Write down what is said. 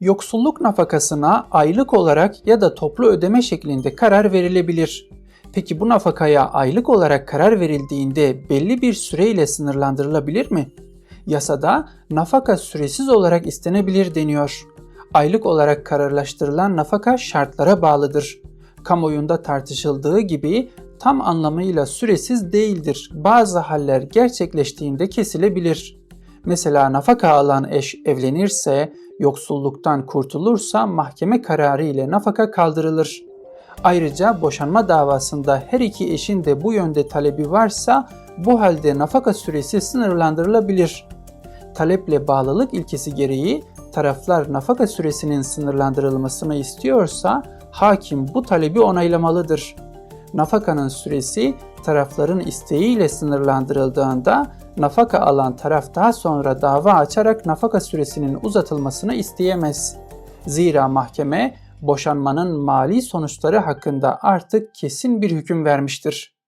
Yoksulluk nafakasına aylık olarak ya da toplu ödeme şeklinde karar verilebilir. Peki bu nafakaya aylık olarak karar verildiğinde belli bir süreyle sınırlandırılabilir mi? Yasada nafaka süresiz olarak istenebilir deniyor. Aylık olarak kararlaştırılan nafaka şartlara bağlıdır. Kamuoyunda tartışıldığı gibi tam anlamıyla süresiz değildir. Bazı haller gerçekleştiğinde kesilebilir. Mesela nafaka alan eş evlenirse, yoksulluktan kurtulursa mahkeme kararı ile nafaka kaldırılır. Ayrıca boşanma davasında her iki eşin de bu yönde talebi varsa bu halde nafaka süresi sınırlandırılabilir. Taleple bağlılık ilkesi gereği taraflar nafaka süresinin sınırlandırılmasını istiyorsa hakim bu talebi onaylamalıdır nafakanın süresi tarafların isteğiyle sınırlandırıldığında nafaka alan taraf daha sonra dava açarak nafaka süresinin uzatılmasını isteyemez. Zira mahkeme boşanmanın mali sonuçları hakkında artık kesin bir hüküm vermiştir.